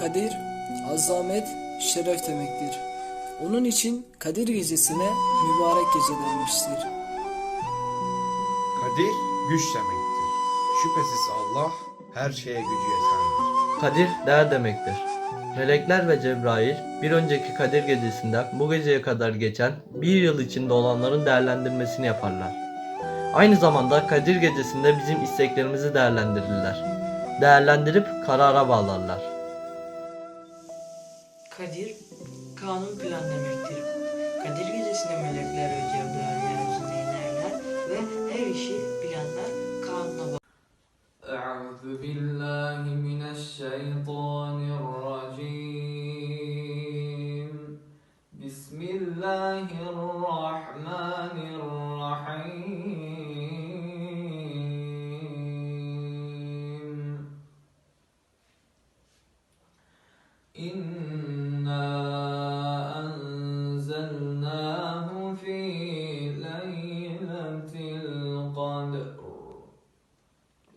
Kadir, azamet, şeref demektir. Onun için Kadir gecesine mübarek gece denmiştir. Kadir güç demektir. Şüphesiz Allah her şeye gücü yetendir. Kadir değer demektir. Melekler ve Cebrail bir önceki Kadir gecesinden bu geceye kadar geçen bir yıl içinde olanların değerlendirmesini yaparlar. Aynı zamanda Kadir gecesinde bizim isteklerimizi değerlendirirler. Değerlendirip karara bağlarlar. Kadir, kanun plan demektir. Kadir gecesinde melekler ve Cebrail yeryüzüne inerler ve her işi planlar kanuna bağlı. أعوذ بالله من الشيطان الرجيم بسم الله الرحمن الرحيم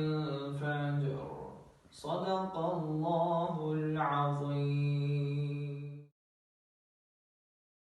الفجر صدق الله العظيم.